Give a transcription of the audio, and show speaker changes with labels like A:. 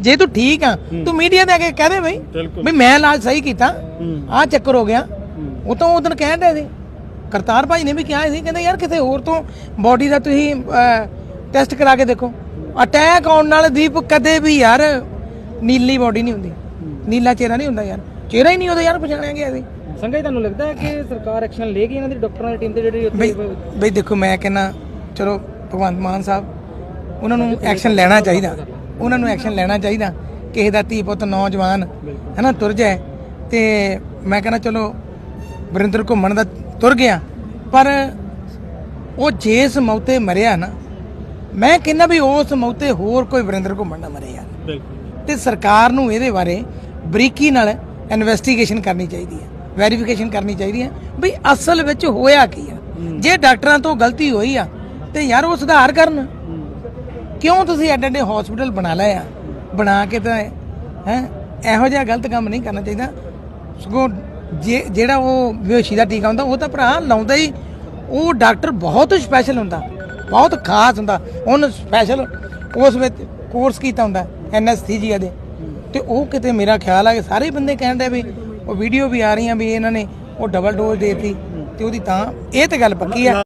A: ਜੇ ਤੂੰ ਠੀਕ ਆ ਤੂੰ ਮੀਡੀਆ ਦੇ ਅੱਗੇ ਕਹਿ ਦੇ ਬਈ
B: ਬਿਲਕੁਲ।
A: ਵੀ ਮੈਂ ਇਲਾਜ ਸਹੀ ਕੀਤਾ। ਆ ਚੱਕਰ ਹੋ ਗਿਆ। ਉਹ ਤਾਂ ਉਦੋਂ ਕਹਿਣ ਦੇ ਸੀ। ਕਰਤਾਰ ਭਾਈ ਨੇ ਵੀ ਕਿਹਾ ਸੀ ਕਹਿੰਦੇ ਯਾਰ ਕਿਤੇ ਹੋਰ ਤੋਂ ਬਾਡੀ ਦਾ ਤੁਸੀਂ ਟੈਸਟ ਕਰਾ ਕੇ ਦੇਖੋ। ਅਟੈਕ ਆਉਣ ਨਾਲ ਦੀਪ ਕਦੇ ਵੀ ਯਾਰ ਨੀਲੀ ਬਾਡੀ ਨਹੀਂ ਹੁੰਦੀ। ਨੀਲਾ ਚਿਹਰਾ ਨਹੀਂ ਹੁੰਦਾ ਯਾਰ। ਚਿਹਰਾ ਹੀ ਨਹੀਂ ਉਹਦਾ ਯਾਰ ਪਛਾਣਿਆ ਗਿਆ ਸੀ।
C: ਸੰਗਤ ਤੁਹਾਨੂੰ ਲੱਗਦਾ ਹੈ ਕਿ ਸਰਕਾਰ ਐਕਸ਼ਨ ਲੇਗੀ ਇਹਨਾਂ ਦੀ ਡਾਕਟਰਾਂ ਦੀ ਟੀਮ ਤੇ ਜਿਹੜੀ
A: ਬਈ
C: ਉੱਥੇ
A: ਬਈ ਦੇਖੋ ਮੈਂ ਕਹਿੰਦਾ ਚਲੋ ਭਗਵੰਤ ਮਾਨ ਸਾਹਿਬ ਉਹਨਾਂ ਨੂੰ ਐਕਸ਼ਨ ਲੈਣਾ ਚਾਹੀਦਾ। ਉਹਨਾਂ ਨੂੰ ਐਕਸ਼ਨ ਲੈਣਾ ਚਾਹੀਦਾ। ਕਿਸੇ ਦਾ ਧੀ ਪੁੱਤ ਨੌਜਵਾਨ ਹੈਨਾ ਤੁਰ ਜਾਏ। ਤੇ ਮੈਂ ਕਹਿੰਦਾ ਚਲੋ ਵਰਿੰਦਰ ਘੁੰਮਣ ਦਾ ਤੁਰ ਗਿਆ। ਪਰ ਉਹ ਜਿਸ ਮੌਤੇ ਮਰਿਆ ਨਾ ਮੈਂ ਕਹਿੰਦਾ ਵੀ ਉਸ ਮੌਤੇ ਹੋਰ ਕੋਈ ਵਰਿੰਦਰ ਘੁੰਮਣ ਨਾ ਮਰੇ ਯਾਰ। ਤੇ ਸਰਕਾਰ ਨੂੰ ਇਹਦੇ ਬਾਰੇ ਬਰੀਕੀ ਨਾਲ ਇਨਵੈਸਟੀਗੇਸ਼ਨ ਕਰਨੀ ਚਾਹੀਦੀ ਹੈ ਵੈਰੀਫਿਕੇਸ਼ਨ ਕਰਨੀ ਚਾਹੀਦੀ ਹੈ ਵੀ ਅਸਲ ਵਿੱਚ ਹੋਇਆ ਕੀ ਆ ਜੇ ਡਾਕਟਰਾਂ ਤੋਂ ਗਲਤੀ ਹੋਈ ਆ ਤੇ ਯਾਰ ਉਹ ਸੁਧਾਰ ਕਰਨ। ਕਿਉਂ ਤੁਸੀਂ ਐਡੇ ਐਡੇ ਹਸਪੀਟਲ ਬਣਾ ਲਏ ਆ? ਬਣਾ ਕੇ ਤਾਂ, ਹੈ? ਇਹੋ ਜਿਹਾ ਗਲਤ ਕੰਮ ਨਹੀਂ ਕਰਨਾ ਚਾਹੀਦਾ। ਸਗੋਂ ਜੇ, ਜਿਹੜਾ ਉਹ ਬੇਹੋਸ਼ੀ ਦਾ ਟੀਕਾ ਹੁੰਦਾ, ਉਹ ਤਾਂ ਭਰਾ ਲਾਉਂਦਾ ਹੀ। ਉਹ ਡਾਕਟਰ ਬਹੁਤ ਸਪੈਸ਼ਲ ਹੁੰਦਾ, ਬਹੁਤ ਖਾਸ ਹੁੰਦਾ। ਉਹਨੂੰ ਸਪੈਸ਼ਲ ਉਸ ਵਿੱਚ ਕੋਰਸ ਕੀਤਾ ਹੁੰਦਾ ਐਨਐਸਥੀਜੀਆ ਦੇ। ਤੇ ਉਹ ਕਿਤੇ ਮੇਰਾ ਖਿਆਲ ਆ ਕਿ ਸਾਰੇ ਬੰਦੇ ਕਹਿਣ ਦੇ ਵੀ ਉਹ ਵੀਡੀਓ ਵੀ ਆ ਰਹੀਆਂ ਵੀ ਇਹਨਾਂ ਨੇ ਉਹ ਡਬਲ ਡੋਜ਼ ਦੇਤੀ ਤੇ ਉਹਦੀ ਤਾਂ ਇਹ ਤੇ ਗੱਲ ਪੱਕੀ ਆ।